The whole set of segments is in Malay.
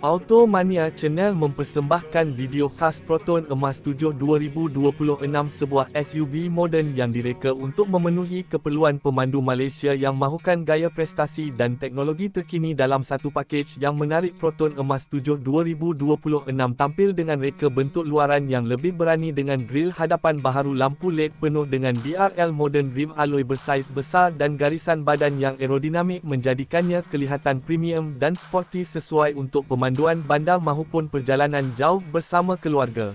Automania Channel mempersembahkan video khas Proton Emas 7 2026 sebuah SUV moden yang direka untuk memenuhi keperluan pemandu Malaysia yang mahukan gaya prestasi dan teknologi terkini dalam satu pakej yang menarik Proton Emas 7 2026 tampil dengan reka bentuk luaran yang lebih berani dengan grill hadapan baharu lampu LED penuh dengan DRL modern rim alloy bersaiz besar dan garisan badan yang aerodinamik menjadikannya kelihatan premium dan sporty sesuai untuk pemandu pemanduan bandar mahupun perjalanan jauh bersama keluarga.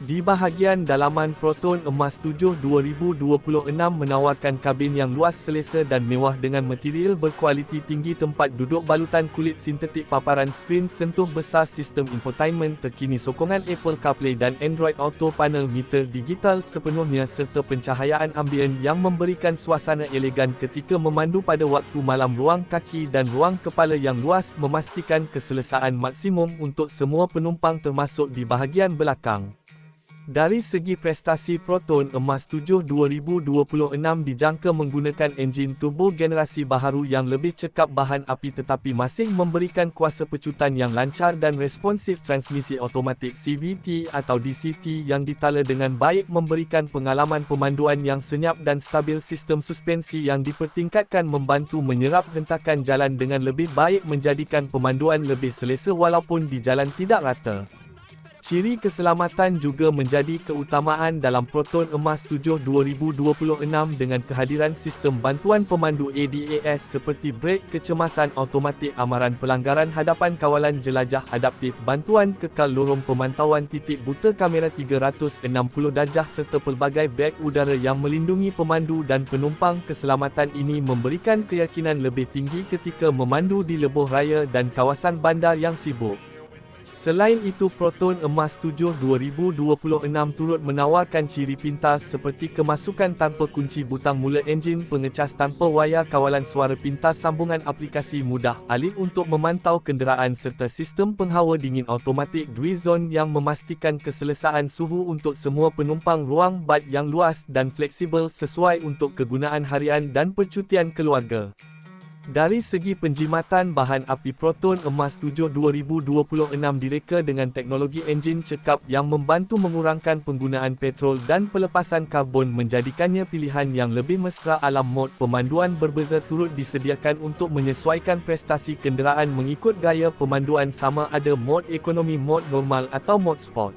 Di bahagian dalaman Proton Emas 7 2026 menawarkan kabin yang luas selesa dan mewah dengan material berkualiti tinggi tempat duduk balutan kulit sintetik paparan skrin sentuh besar sistem infotainment terkini sokongan Apple CarPlay dan Android Auto panel meter digital sepenuhnya serta pencahayaan ambien yang memberikan suasana elegan ketika memandu pada waktu malam ruang kaki dan ruang kepala yang luas memastikan keselesaan maksimum untuk semua penumpang termasuk di bahagian belakang. Dari segi prestasi Proton Emas 7 2026 dijangka menggunakan enjin turbo generasi baharu yang lebih cekap bahan api tetapi masih memberikan kuasa pecutan yang lancar dan responsif transmisi automatik CVT atau DCT yang ditala dengan baik memberikan pengalaman pemanduan yang senyap dan stabil sistem suspensi yang dipertingkatkan membantu menyerap hentakan jalan dengan lebih baik menjadikan pemanduan lebih selesa walaupun di jalan tidak rata. Ciri keselamatan juga menjadi keutamaan dalam Proton Emas 7 2026 dengan kehadiran sistem bantuan pemandu ADAS seperti brek kecemasan automatik amaran pelanggaran hadapan kawalan jelajah adaptif bantuan kekal lorong pemantauan titik buta kamera 360 darjah serta pelbagai beg udara yang melindungi pemandu dan penumpang keselamatan ini memberikan keyakinan lebih tinggi ketika memandu di lebuh raya dan kawasan bandar yang sibuk. Selain itu Proton Emas 7 2026 turut menawarkan ciri pintas seperti kemasukan tanpa kunci butang mula enjin pengecas tanpa wayar kawalan suara pintas sambungan aplikasi mudah alih untuk memantau kenderaan serta sistem penghawa dingin automatik Dwi Zone yang memastikan keselesaan suhu untuk semua penumpang ruang bad yang luas dan fleksibel sesuai untuk kegunaan harian dan percutian keluarga. Dari segi penjimatan bahan api Proton Emas 7 2026 direka dengan teknologi enjin cekap yang membantu mengurangkan penggunaan petrol dan pelepasan karbon menjadikannya pilihan yang lebih mesra alam mod pemanduan berbeza turut disediakan untuk menyesuaikan prestasi kenderaan mengikut gaya pemanduan sama ada mod ekonomi mod normal atau mod sport.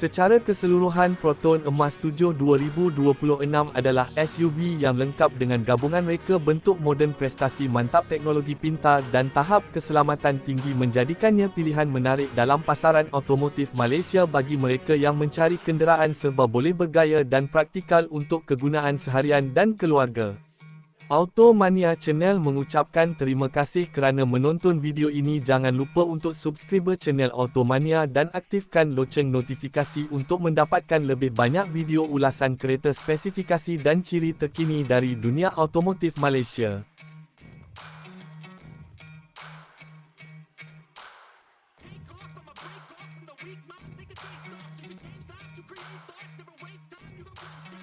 Secara keseluruhan Proton Emas 7 2026 adalah SUV yang lengkap dengan gabungan reka bentuk moden prestasi mantap teknologi pintar dan tahap keselamatan tinggi menjadikannya pilihan menarik dalam pasaran otomotif Malaysia bagi mereka yang mencari kenderaan serba boleh bergaya dan praktikal untuk kegunaan seharian dan keluarga. Automania Channel mengucapkan terima kasih kerana menonton video ini. Jangan lupa untuk subscribe channel Automania dan aktifkan loceng notifikasi untuk mendapatkan lebih banyak video ulasan kereta spesifikasi dan ciri terkini dari dunia automotif Malaysia. Take you can change you create thoughts, never waste time, you time.